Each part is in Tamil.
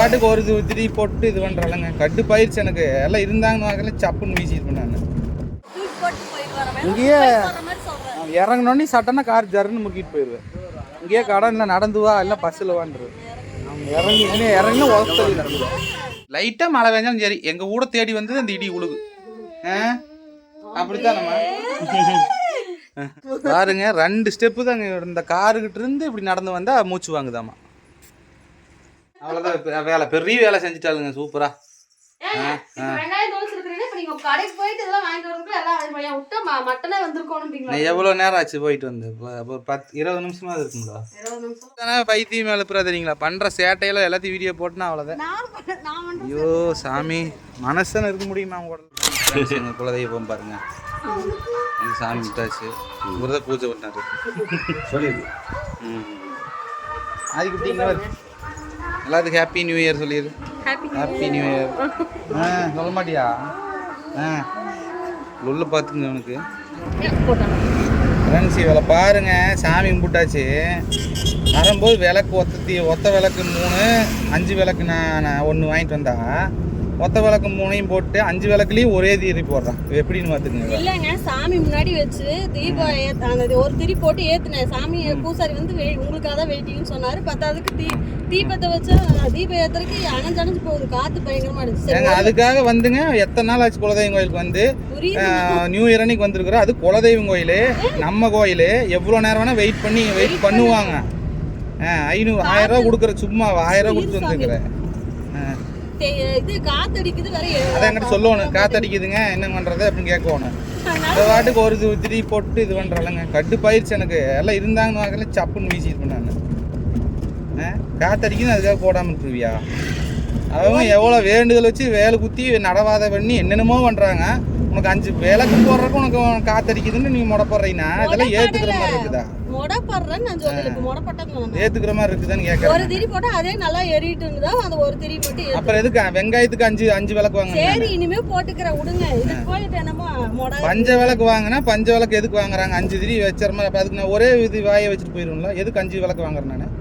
பாட்டுக்கு ஒரு இது திரி போட்டு இது பண்ணுறாங்க கட்டு பயிற்சி எனக்கு. எல்லாம் இருந்தாங்கன்னு வாங்கல சப்புன்னு பண்ணாங்க போட்டு போயிட்டு வரேன் இங்கேயே இறங்கினோடனே சட்டனா கார் ஜர்ன்னு முக்கிட்டு போயிடுவேன். இங்கேயே கடன் இல்லை நடந்து வா இல்லை பஸ்ஸில் வான்றது. அவங்க இறங்கி இறங்கினா உதவி நடந்து லைட்டாக மழை பெஞ்சாலும் சரி எங்கள் ஊட தேடி வந்தது அந்த இடி உழுகு. ஆ? அப்படித்தான் நம்ம. பாருங்க ரெண்டு ஸ்டெப்பு தாங்க. இந்த காருக்கிட்ட இருந்து இப்படி நடந்து வந்தா மூச்சு வாங்குதாமா. அவ்வளோதான் வேலை பெரிய வேலை செஞ்சுட்டாளுங்க சூப்பரா. எவ்வளோ நேரம் ஆச்சு போயிட்டு வந்து? ஒரு பத்து இருபது நிமிஷமா இருக்குங்களா இருபது நிமிஷம். தானே பைத்தியம் எழுப்புறா தெரியுங்களா பண்ணுற சேட்டையெல்லாம் எல்லாத்தையும் வீடியோ போட்டுனா அவ்வளோதான் ஐயோ சாமி. மனசன இருக்க முடியுமா அவங்க எங்கள் குலதெய்வம் பாருங்க. சாமி விட்டாச்சு. இவர் பூஜை பண்ணாரு. சொல்லிடு. ம். வரு எல்லாத்துக்கும் ஹாப்பி நியூ இயர் சொல்லிடு ஹாப்பி நியூ இயர் ஆ சொல்ல மாட்டியா? ஆ. உள்ள பார்த்துங்க அவனுக்கு. ஃப்ரெண்ட்ஸ் இவளை பாருங்க சாமி கும்பிட்டாச்சு. வரும்போது விளக்கு ஒத்தத்தி ஒத்த விளக்கு மூணு அஞ்சு விளக்கு நான் நான் ஒன்று வாங்கிட்டு வந்தா. ஒத்த விளக்கு மூணையும் போட்டு அஞ்சு விளக்குலேயும் ஒரே தீரி போடுறான். இது எப்படின்னு பார்த்துக்குங்க இல்லைங்க சாமி முன்னாடி வச்சு தீபம் அந்த ஒரு திரி போட்டு ஏத்துனேன். சாமி பூசாரி வந்து உங்களுக்காக தான் வெயிட்டிங்னு சொன்னாரு. பத்தாவதுக்கு தீ தீபத்தை வச்சா தீபம் ஏத்துறதுக்கு அணைஞ்சு அணைஞ்சு போகுது. காத்து பயங்கரமா இருந்துச்சு அதுக்காக வந்துங்க எத்தனை நாள் ஆச்சு குலதெய்வம் கோயிலுக்கு வந்து? நியூ இயர் அன்னைக்கு வந்திருக்கிறோம். அது குலதெய்வம் கோயில். நம்ம கோயில். எவ்வளோ நேரம் வேணால் வெயிட் பண்ணி வெயிட் பண்ணுவாங்க. ஐநூறு ஆயிரம் ரூபா கொடுக்குற சும்மா ஆயிரம் ரூபா கொடுத்து வந்துருக்குறேன். இது காத்து அடிக்குது வேற அதை என்கிட்ட சொல்லணும். காத்தடிக்குதுங்க என்ன பண்ணுறது அப்படின்னு கேட்கணும். இந்த வாட்டுக்கு ஒரு இது திரி போட்டு இது பண்ணுறாங்க கட்டு பயிற்சி எனக்கு. எல்லாம் இருந்தாங்கன்னு வாங்கல சப்புன்னு வீசிட்டு பண்ணாங்க ஆ? காத்தடிக்குது அதுக்காக போடாமல் இருப்பியா அவங்க எவ்வளோ வேண்டுதல் வச்சு வேலை குத்தி நடவாத பண்ணி என்னென்னமோ பண்ணுறாங்க உனக்கு அஞ்சு விளக்கு போடுறதுக்கு உனக்கு காத்தடிக்குதுன்னு நீ முட போடுறீங்கன்னா இதெல்லாம் ஏற்றுக்கிற மாதிரி இருக்குதா? நான் மொடப்பட்டது நான் ஏற்றுக்கிற மாதிரி இருக்குதான்னு ஒரு கேட்குறேன் திரி போட்டா அதே நல்லா இருந்ததா? அந்த ஒரு திரி மட்டும். அப்புறம் எதுக்கு? வெங்காயத்துக்கு அஞ்சு அஞ்சு விளக்கு வாங்க சரி இனிமே போட்டுக்கிறேன் விடுங்க இதுக்கு போயிட்டு என்னமோ மொட பஞ்ச விளக்கு வாங்கினா பஞ்ச விளக்கு எதுக்கு வாங்குறாங்க? அஞ்சு திரி வச்சுற மாதிரி அப்போ அதுக்கு நான் ஒரே இது வாயை வச்சுட்டு போயிடும்ல எதுக்கு அஞ்சு விளக்கு வாங்குறேன் நான்?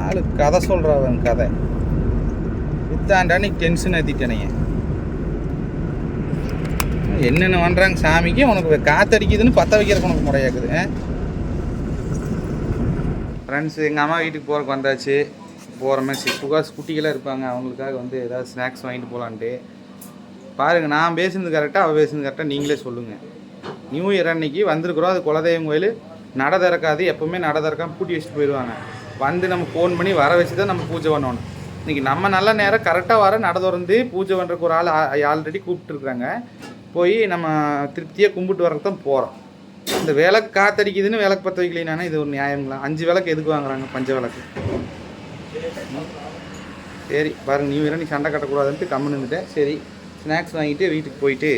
ஆளு கதை சொல்கிறவன் கதை. வித்தாண்டா நீ டென்ஷன் ஏற்றிட்டேனே என்னென்ன பண்ணுறாங்க சாமிக்கு? உனக்கு காத்தடிக்குதுன்னு பற்ற வைக்கிறதுக்கு உனக்கு முறையாக்குது ஃப்ரெண்ட்ஸ் எங்கள் அம்மா வீட்டுக்கு போகிறக்கு வந்தாச்சு. போகிற மாதிரி புகாஸ் குட்டிகளாக இருப்பாங்க. அவங்களுக்காக வந்து ஏதாவது ஸ்நாக்ஸ் வாங்கிட்டு போகலான்ட்டு பாருங்கள் நான் பேசுனது கரெக்டாக அவள் பேசுனது கரெக்டாக நீங்களே சொல்லுங்கள் நியூ இயர் அன்னைக்கு வந்திருக்கிறோம். அது குலதெய்வம் கோயில். நட திறக்காது. எப்போவுமே நட திறக்காமல் பூட்டி வச்சுட்டு போயிடுவாங்க. வந்து நம்ம ஃபோன் பண்ணி வர வச்சு தான் நம்ம பூஜை பண்ணணும். இன்றைக்கி நம்ம நல்ல நேரம் கரெக்டாக வர நட திறந்து பூஜை பண்ணுறக்கு ஒரு ஆள் ஆல்ரெடி கூப்பிட்டுருக்குறாங்க. போய் நம்ம திருப்தியாக கும்பிட்டு வரக்கு தான் போகிறோம் இந்த விளக்கு காத்தடிக்குதுன்னு விளக்கு பற்ற வைக்கலைனானே இது ஒரு நியாயங்களா? அஞ்சு விளக்கு எதுக்கு வாங்குறாங்க பஞ்ச விளக்கு? சரி பாருங்க நியூ இயர் நீ சண்டை கட்டக்கூடாதுன்ட்டு கம்முன்னு இருந்துட்டேன் சரி ஸ்நாக்ஸ் வாங்கிட்டு வீட்டுக்கு போயிட்டு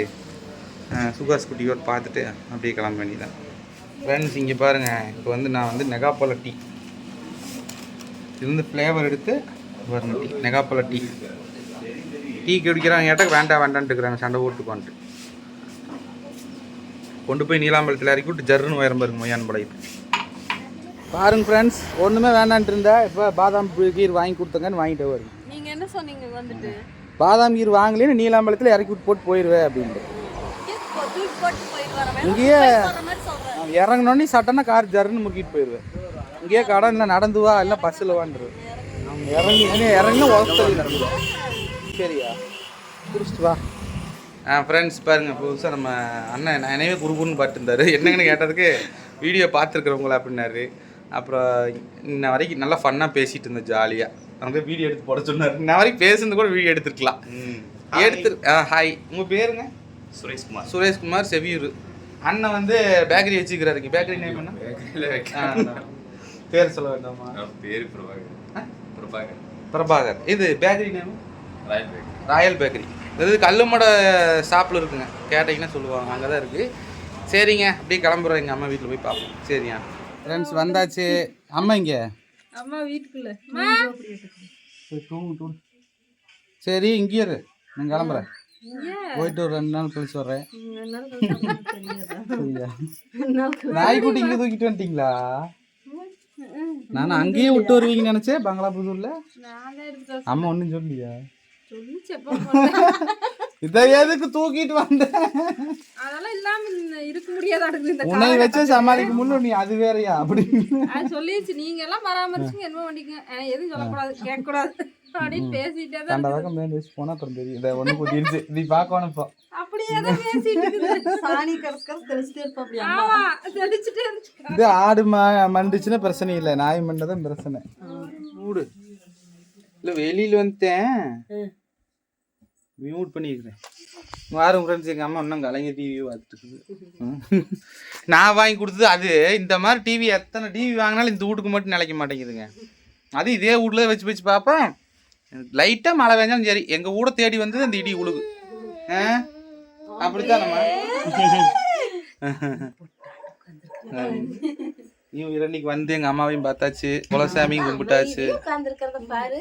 சுகாஸ் குட்டியோடு பார்த்துட்டு அப்படியே கிளம்ப வேண்டியதான் ஃப்ரெண்ட்ஸ் இங்கே பாருங்கள் இப்போ வந்து நான் வந்து நெகாப்பழ டீ. இது வந்து ஃப்ளேவர் எடுத்து பாருங்க டீ. நெகாப்பழ டீ. டீ குடிக்கிறாங்க கேட்டால் வேண்டாம் வேண்டான்ட்டு இருக்கிறாங்க. சண்டை போட்டுக்கோன்ட்டு. கொண்டு போய் நீலாம்பலத்தில் இறக்கி விட்டு ஜர்னு உயரம் பாருங்க மொய்யான் படையிட்டு பாருங்க ஃப்ரெண்ட்ஸ் ஒன்றுமே வேண்டான்ட்டு இருந்தா இப்போ பாதாம் கீர் வாங்கி கொடுத்தங்கன்னு வாங்கிட்டு வருங்க நீங்க என்ன சொன்னீங்க வந்துட்டு? பாதாம் கீர் வாங்கலேன்னு நீலாம்பலத்தில் இறக்கி விட்டு போட்டு போயிடுவேன் அப்படின்ட்டு. இங்கேயே இறங்கினோடனே சட்டனா கார் ஜர்னு முக்கிட்டு போயிடுவேன் இங்கேயே கடன் இல்லை நடந்து வா இல்லை பஸ்ஸில் வாண்டுருவேன் அவங்க இறங்கி இறங்கினா உதவி சரியா? குடிச்சிட்டு வா. ஃப்ரெண்ட்ஸ் பாருங்கள் புதுசாக நம்ம அண்ணன் நான் என்னவே குருகுன்னு பார்த்துருந்தாரு என்னங்கன்னு கேட்டதுக்கு வீடியோ பார்த்துருக்குறவங்களா? அப்படின்னாரு. அப்புறம் இன்ன வரைக்கும் நல்லா ஃபன்னாக பேசிகிட்டு இருந்தேன் ஜாலியாக அவங்க வீடியோ எடுத்து போட சொன்னார். இன்ன வரைக்கும் பேசுனது கூட வீடியோ எடுத்துருக்கலாம். எடுத்து ஆ ஹாய் உங்கள் பேருங்க? சுரேஷ்குமார். சுரேஷ்குமார் செவியூர். அண்ணன் வந்து பேக்கரி வச்சுக்கிறாரு. பேக்கரி நேம் என்ன? பேர் சொல்ல வேண்டாமா? பேரு பிரபாகர். பிரபாகர். பிரபாகர். இது bakery name royal baker royal bakery இது கல்லுமட ஷாப்பில் இருக்குங்க. கேட்டிங்கன்னா சொல்லுவாங்க. அங்கே தான் இருக்குது சரிங்க. அப்படியே கிளம்புறோம். எங்கள் அம்மா வீட்டில் போய் பார்ப்போம் சரிங்க ஃப்ரெண்ட்ஸ் வந்தாச்சு. அம்மா இங்கே அம்மா வீட்டுக்குள்ள. சரி இங்கேயே இரு. நான் கிளம்புறேன். போயிட்டு ஒரு ரெண்டு நாள் கழிச்சு வர்றேன். நாய்க்குட்டி இங்கே தூக்கிட்டு வந்துட்டீங்களா? நான் அங்கேயே விட்டு வருவீங்கன்னு நினச்சேன் பங்களாபுதூரில் நானே எடுத்து அம்மா ஒன்றும் சொல்லியா இதை எதுக்கு தூக்கிட்டு வந்தேன் அதெல்லாம் இல்லாம இருக்க முடியாதாடுது இந்த உன்னை வச்சு சமாளிக்க முடியல நீ அது வேறயா அப்படி? சொல்லிடுச்சு நீங்க எல்லாம் பராமரிச்சுங்க என்ன எதுவும் சொல்லக்கூடாது கேட்கக்கூடாது அப்படின்னு பேசிட்டே தான் கண்ட பக்கம் மேலே அப்புறம் தெரியும். இதை ஒன்று கூட்டிருச்சு நீ பார்க்கணும் இப்போ அப்படியே தான் பேசிட்டு இருக்குது. சாணி கரஸ் கரஸ் தெளிச்சுட்டே இருப்பா அப்படி ஆமா தெளிச்சுட்டே இருந்துச்சு இது ஆடு மா மண்டுச்சுன்னா பிரச்சனை இல்லை. நாய் மண்டதான் பிரச்சனை. மூடு. இல்லை வெளியில் வந்துட்டேன். மியூட் பண்ணியிருக்கிறேன் வாரம் ஃப்ரெண்ட்ஸ் எங்கள் அம்மா இன்னும் கலைஞர் டிவி பார்த்துட்டு நான் வாங்கி கொடுத்தது அது. இந்த மாதிரி டிவி எத்தனை டிவி வாங்கினாலும் இந்த வீட்டுக்கு மட்டும் நிலைக்க மாட்டேங்குதுங்க. அது இதே வீட்டில் வச்சு வச்சு பார்ப்பேன் லைட்டாக மழை பெஞ்சாலும் சரி. எங்கள் வீட தேடி வந்தது அந்த இடி உழுகு. ஆ? அப்படித்தான் நம்ம நியூ இயர் அன்னைக்கு வந்து எங்கள் அம்மாவையும் பார்த்தாச்சு. குலசாமியும் கும்பிட்டாச்சு. உட்காந்துருக்கிறத பாரு.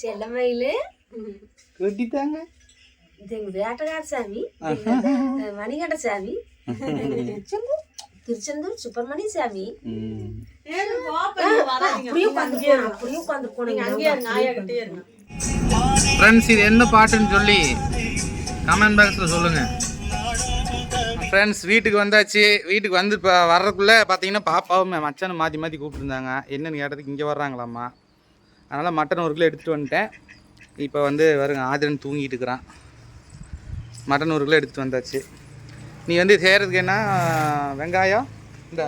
செல்லமயிலு. கட்டிட்டாங்க இது எங்க வேட்டகார சாமி மணிகண்ட சாமி திருச்செந்தூர் சுப்பிரமணிய சாமி. ஃப்ரெண்ட்ஸ் இது என்ன பாட்டுன்னு சொல்லி கமெண்ட் பாக்ஸில் சொல்லுங்கள் ஃப்ரெண்ட்ஸ் வீட்டுக்கு வந்தாச்சு. வீட்டுக்கு வந்து இப்போ வர்றதுக்குள்ளே பார்த்தீங்கன்னா பாப்பாவும் மச்சானும் மாற்றி மாற்றி கூப்பிட்டுருந்தாங்க. என்னன்னு கேட்டதுக்கு இங்கே வர்றாங்களாம்மா. அதனால் மட்டன் ஒரு கிலோ எடுத்துகிட்டு வந்துட்டேன். இப்போ வந்து வருங்க ஆதிரன் தூங்கிட்டு இருக்கிறான். மட்டன் ஒரு கிலோ எடுத்துகிட்டு வந்தாச்சு. நீ வந்து செய்கிறதுக்கு என்ன வெங்காயம்? இந்த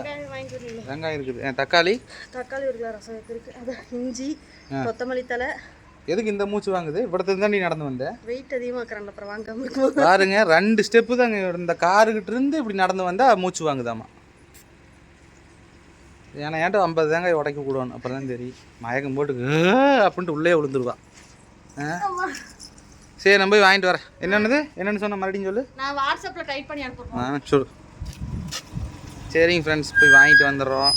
வெங்காயம் இருக்குது. தக்காளி? தக்காளி ஒரு கிலோ ரசம் இருக்கு. அதான் இஞ்சி கொத்தமல்லி தலை எதுக்கு இந்த மூச்சு வாங்குது? இவ்வளோத்துக்கு தான் நீ நடந்து வந்த? வெயிட் அதிகமாக இருக்கிறான் அப்புறம் வாங்காம இருக்கும் பாருங்க ரெண்டு ஸ்டெப்பு தாங்க. இந்த காருக்கிட்ட இருந்து இப்படி நடந்து வந்தா மூச்சு வாங்குதாமா? ஏன்னா ஏன்ட்ட ஐம்பது தேங்காய் உடைக்க கூடணும் அப்புறம் தான் தெரியும். மயக்கம் போட்டு அப்படின்ட்டு உள்ளே விழுந்துருவா. ஆ? சரி நான் போய் வாங்கிட்டு வரேன். என்னென்னது? என்னென்னு சொன்ன மறுபடியும் சொல்லு. நான் வாட்ஸ்அப்ல டைப் பண்ணி அனுப்புறேன். ஆ சொல்லு. சரிங்க ஃப்ரெண்ட்ஸ் போய் வாங்கிட்டு வந்துடுறோம்.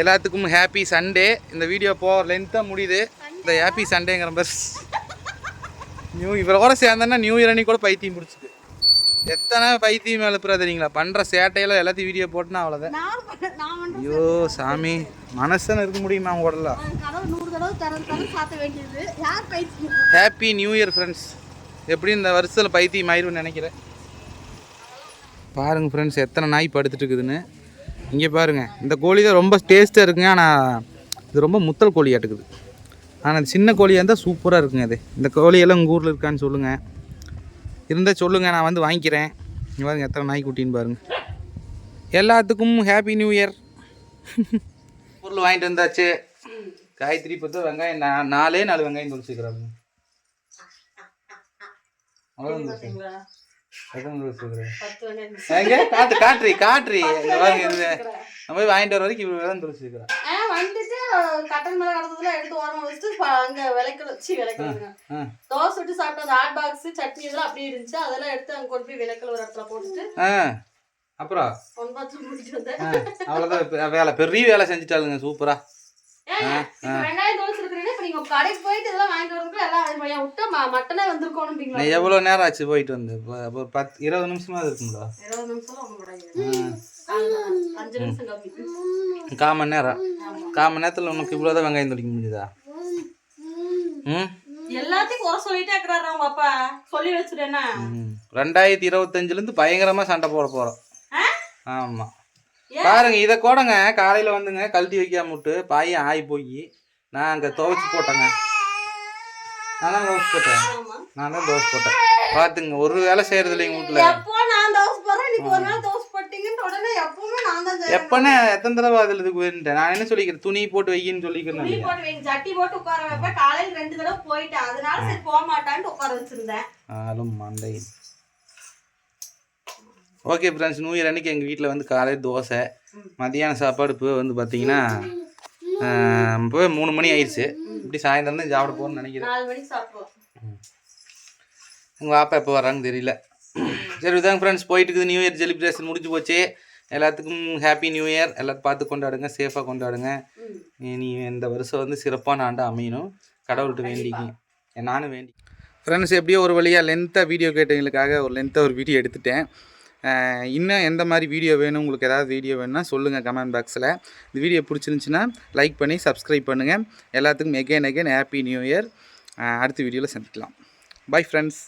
எல்லாத்துக்கும் ஹாப்பி சண்டே இந்த வீடியோ போ லென்த்தாக முடியுது. இந்த ஹாப்பி சண்டேங்கிற பஸ் நியூ இவரோட சேர்ந்தேன்னா நியூ இயர் அன்னைக்கு கூட பைத்தியம் பிடிச்சிது எத்தனை பைத்தியம் எழுப்புறா தெரியுங்களா? பண்ணுற சேட்டையெல்லாம் எல்லாத்தையும் வீடியோ போட்டுனா அவ்வளோதான் ஐயோ சாமி. மனசன இருக்க முடியுமா உடல? ஹாப்பி நியூ இயர் ஃப்ரெண்ட்ஸ் எப்படி இந்த வருஷத்தில் பைத்தியம் ஆயிடும்னு நினைக்கிறேன்? பாருங்க ஃப்ரெண்ட்ஸ் எத்தனை நாய் படுத்துட்டு இருக்குதுன்னு. இங்கே பாருங்க இந்த கோழி தான் ரொம்ப டேஸ்ட்டாக இருக்குங்க ஆனால் இது ரொம்ப முத்தல் கோழியாட்டுக்குது. ஆனால் சின்ன கோழியாக இருந்தால் சூப்பராக இருக்குங்க இது. இந்த கோழியெல்லாம் உங்கள் ஊரில் இருக்கான்னு சொல்லுங்கள் இருந்தால் சொல்லுங்கள் நான் வந்து வாங்கிக்கிறேன். இங்கே பாருங்க எத்தனை நாய் குட்டின்னு பாருங்க. எல்லாத்துக்கும் ஹாப்பி நியூ இயர் பொருள் வாங்கிட்டு வந்தாச்சு. காய்கறி பத்து வெங்காயம் நா- நாலே நாலு வெங்காயம் எங்க காட்டு காட்டுறி நம்ம போய் வாங்கிட்டு வர வரைக்கும் இவ்வளோ தான் தொளிச்சுக்கிறேன் ஆ, வந்துட்டு கட்டன் மேல கடந்ததுல எடுத்து ஓரமா வச்சுட்டு அங்க விளக்கல வச்சு விளக்கலுங்க ஆ தோசை விட்டு சாப்பிட்ட அந்த ஹாட் பாக்ஸ் சட்னி இதெல்லாம் அப்படியே இருந்துச்சு. அதெல்லாம் எடுத்து அங்க கொண்டு போய் விளக்கல ஒரு இடத்துல போட்டுட்டு ஆ. அப்புறம் அவ்வளோதான் வேலை பெரிய வேலை செஞ்சுட்டாளுங்க சூப்பரா எவ்வளோ நேரம் ஆச்சு போயிட்டு வந்து? ஒரு பத்து இருபது நிமிஷமா இருக்குங்களா கால் மணி நேரம். கால் மணி நேரத்தில் உனக்கு இவ்வளோ தான் வெங்காயம் தொளிக்க முடியுதா? ம்? எல்லாத்தையும் குறை சொல்லிட்டே இருக்கிறாரு அவங்க அப்பா. சொல்லி வச்சுட்டேன்னா ம். ரெண்டாயிரத்தி இருபத்தஞ்சுலேருந்து பயங்கரமாக சண்டை போட போகிறோம் ஆமாம் பாருங்க இதை கூடங்க. காலையில் வந்துங்க கழட்டி வைக்காம விட்டு பாயும் ஆகி போய். நான் அங்கே துவைச்சு போட்டேங்க. நான் தான் துவைச்சு போட்டேன். நான் தான் துவைச்சு போட்டேன். பார்த்துங்க ஒரு வேலை செய்கிறது இல்லைங்க வீட்டில் தோசை தோசை. எப்பனே எத்தனை தடவை அதில் இதுக்கு நான் என்ன சொல்லிக்கிறேன்? துணி போட்டு வைக்கின்னு சொல்லிக்கிறேன் துணி போட்டு வைங்க. சட்டி போட்டு உட்கார வைப்பேன். காலையில ரெண்டு தடவை போயிட்டேன். அதனால சரி போக மாட்டான்ட்டு உட்கார வச்சிருந்தேன். ஆளும் மண்டை ஓகே ஃப்ரெண்ட்ஸ் நியூ இயர் அன்னைக்கு எங்கள் வீட்டில் வந்து காலையில் தோசை மதியான சாப்பாடு இப்போ வந்து பார்த்தீங்கன்னா இப்போ மூணு மணி ஆயிடுச்சு இப்படி சாயந்தரம் தான் சாப்பிட போகணும்னு நினைக்கிறேன். உங்கள் பாப்பா எப்போ வராங்கன்னு தெரியல. சரி இதாங்க ஃப்ரெண்ட்ஸ் போயிட்டு இருக்குது நியூ இயர் செலிப்ரேஷன் முடிஞ்சு போச்சு. எல்லாத்துக்கும் ஹாப்பி நியூ இயர் எல்லாத்தையும் பார்த்து கொண்டாடுங்க சேஃபாக கொண்டாடுங்க. நீ இந்த வருஷம் வந்து சிறப்பான ஆண்டு அமையணும். கடவுள்கிட்ட வேண்டிக்கிங்க. நானும் வேண்டி ஃப்ரெண்ட்ஸ் எப்படியோ ஒரு வழியாக லென்த்தாக வீடியோ கேட்டவங்களுக்காக ஒரு லென்த்தாக ஒரு வீடியோ எடுத்துட்டேன். இன்னும் எந்த மாதிரி வீடியோ வேணும் உங்களுக்கு ஏதாவது வீடியோ வேணும்னா சொல்லுங்கள் கமெண்ட் பாக்ஸில் இந்த வீடியோ பிடிச்சிருந்துச்சின்னா லைக் பண்ணி சப்ஸ்கிரைப் பண்ணுங்கள் எல்லாத்துக்கும் again again happy new year அடுத்த வீடியோவில் சந்திக்கலாம். Bye friends